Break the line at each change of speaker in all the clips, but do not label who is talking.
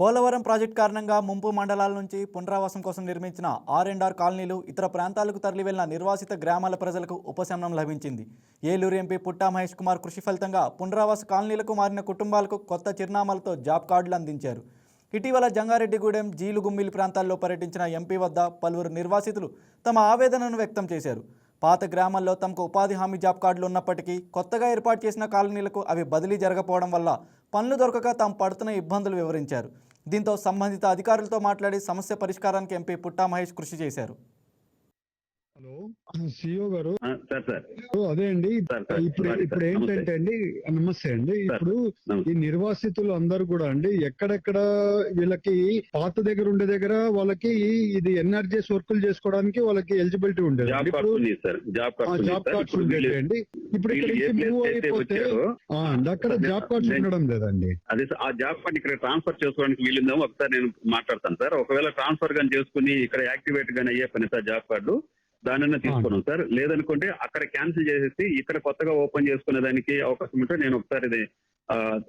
Polavaram project కారణంగా ముంపు మండలాల నుంచి పునరావాసం కోసం నిర్మించిన ఆర్ అండ్ ఆర్ కాలనీలు ఇతర ప్రాంతాలకు తరలివెళ్ళిన నిర్వాసిత గ్రామాల ప్రజలకు ఉపశమనం లభించింది. ఏలూరు ఎంపీ పుట్టా మహేష్ కుమార్ కృషి ఫలితంగా పునరావాస కాలనీలకు మారిన కుటుంబాలకు కొత్త చిరునామాలతో జాబ్ కార్డులు అందించారు. ఇటీవల జంగారెడ్డిగూడెం జీలుగుమ్మిలి ప్రాంతాల్లో పర్యటించిన ఎంపీ వద్ద పలువురు నిర్వాసితులు తమ ఆవేదనను వ్యక్తం చేశారు. పాత గ్రామాల్లో తమకు ఉపాధి హామీ జాబ్ కార్డులు ఉన్నప్పటికీ కొత్తగా ఏర్పాటు చేసిన కాలనీలకు అవి బదిలీ జరగపోవడం వల్ల పనులు దొరకక తాము పడుతున్న ఇబ్బందులు వివరించారు. దీంతో సంబంధిత అధికారులతో మాట్లాడి సమస్య పరిష్కారానికి ఎంపీ పుట్టా మహేష్ కృషి చేశారు.
హలో సిఇఓ గారు? అదే అండి. ఇప్పుడు ఇప్పుడు. ఏంటంటే అండి నమస్తే అండి. ఇప్పుడు. ఈ నిర్వాసితులు అందరూ కూడా అండి ఎక్కడెక్కడ వీళ్ళకి పాత దగ్గర ఉండే దగ్గర వాళ్ళకి ఇది ఎన్ఆర్జీఎస్ వర్కులు చేసుకోవడానికి వాళ్ళకి ఎలిజిబిలిటీ ఉండేది ఇప్పుడు
జాబ్ కార్డ్స్
ఉండేవి అండి. ఇప్పుడు ఇక్కడ మూవ్ అయిపోతే అక్కడ జాబ్ కార్డ్స్ ఉండడం లేదండి.
అదే ఆ జాబ్ కార్డ్ ఇక్కడ ట్రాన్స్ఫర్ చేసుకోవడానికి వీలుందేమో ఒకసారి నేను మాట్లాడతాను సార్. ఒకవేళ ట్రాన్స్ఫర్ గాని చేసుకుని ఇక్కడ యాక్టివేట్ గానీ అయ్యే పని సార్ జాబ్ కార్డు? దానన్నా తీసుకున్నాం సార్. లేదనుకుంటే అక్కడ క్యాన్సిల్ చేసేసి ఇక్కడ కొత్తగా ఓపెన్ చేసుకునే దానికి అవకాశం ఉంటే నేను ఒకసారి ఇది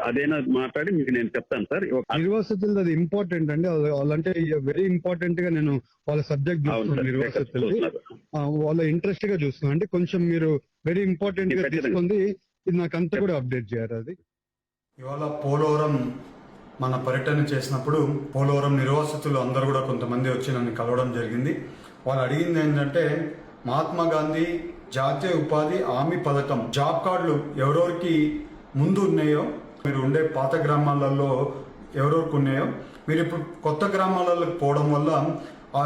అదేనా మాట్లాడి మీకు నేను చెప్తాను సార్.
నిర్వాసితులు అది ఇంపార్టెంట్ అండి. వాళ్ళంటే వెరీ ఇంపార్టెంట్గా నేను వాళ్ళ సబ్జెక్ట్ చూస్తున్నాను వాళ్ళ ఇంట్రెస్ట్గా చూస్తున్నాం అంటే కొంచెం మీరు వెరీ
ఇంపార్టెంట్గా.
తీసుకుంది ఇది నాకు అంతా కూడా అప్డేట్ చేయాలి అది.
ఇవాళ పోలవరం మన పర్యటన చేసినప్పుడు పోలవరం నిర్వాసితులు అందరూ కూడా కొంతమంది వచ్చి నన్ను కలవడం జరిగింది. వాళ్ళు అడిగింది ఏంటంటే మహాత్మా గాంధీ జాతీయ ఉపాధి హామీ పథకం జాబ్ కార్డులు ఎవరెవరికి ముందు ఉన్నాయో మీరు ఉండే పాత గ్రామాలలో ఎవరెవరికి ఉన్నాయో మీరు ఇప్పుడు కొత్త గ్రామాలకు పోవడం వల్ల ఆ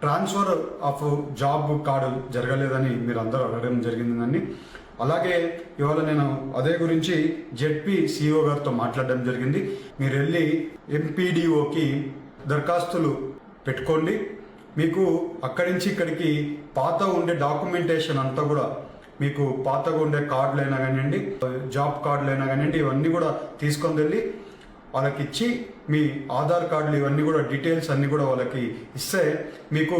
ట్రాన్స్ఫర్ ఆఫ్ జాబ్ కార్డు జరగలేదని మీరు అందరూ అడగడం జరిగిందని. అలాగే ఇవాళ నేను అదే గురించి జెడ్పీ సిఇఓ గారితో మాట్లాడడం జరిగింది. మీరు వెళ్ళి ఎంపీడీఓకి దరఖాస్తులు పెట్టుకోండి. మీకు అక్కడి నుంచి ఇక్కడికి పాత ఉండే డాక్యుమెంటేషన్ అంతా కూడా మీకు పాతగా ఉండే కార్డులైనా కానివ్వండి జాబ్ కార్డులైనా కానివ్వండి ఇవన్నీ కూడా తీసుకొని వెళ్ళి వాళ్ళకి ఇచ్చి మీ ఆధార్ కార్డులు ఇవన్నీ కూడా డీటెయిల్స్ అన్నీ కూడా వాళ్ళకి ఇస్తే మీకు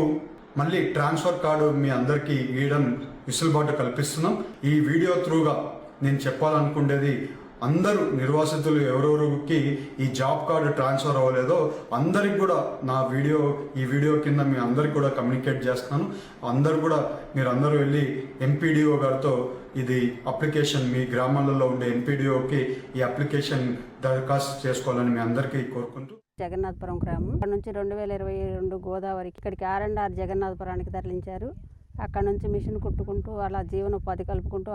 మళ్ళీ ట్రాన్స్ఫర్ కార్డు మీ అందరికీ ఇవ్వడం విసులుబాటు కల్పిస్తున్నాం. ఈ వీడియో త్రూగా నేను చెప్పాలనుకునేది అందరూ నిర్వాసితులు ఎవరెవరికి ఈ జాబ్ కార్డు ట్రాన్స్ఫర్ అవ్వలేదో అందరికి కూడా నా వీడియో ఈ వీడియో కింద మీ అందరికి కూడా కమ్యూనికేట్ చేస్తున్నాను. అందరు కూడా మీరు అందరూ వెళ్ళి ఎంపీడీఓ గారితో ఇది అప్లికేషన్ మీ గ్రామాలలో ఉండే ఎంపీడీఓకి ఈ అప్లికేషన్ దరఖాస్తు చేసుకోవాలని మీ అందరికీ కోరుకుంటూ
జగన్నాథపురం గ్రామం. అక్కడ నుంచి రెండు వేల ఇరవై రెండు గోదావరికి ఇక్కడికి ఆర్ అండ్ ఆర్ జగన్నాథపురానికి తరలించారు. అక్కడ నుంచి మిషన్ కుట్టుకుంటూ అలా జీవనోపాధి కలుపుకుంటూ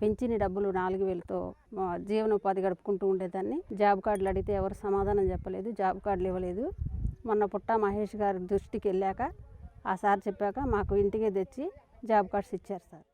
పెంచిన డబ్బులు నాలుగు వేలతో జీవనోపాధి గడుపుకుంటూ ఉండేదాన్ని. జాబ్ కార్డులు అడిగితే ఎవరు సమాధానం చెప్పలేదు జాబ్ కార్డులు ఇవ్వలేదు. మొన్న పుట్ట మహేష్ గారి దృష్టికి వెళ్ళాక ఆ సార్ చెప్పాక మాకు ఇంటికే తెచ్చి జాబ్ కార్డ్స్ ఇచ్చారు సార్.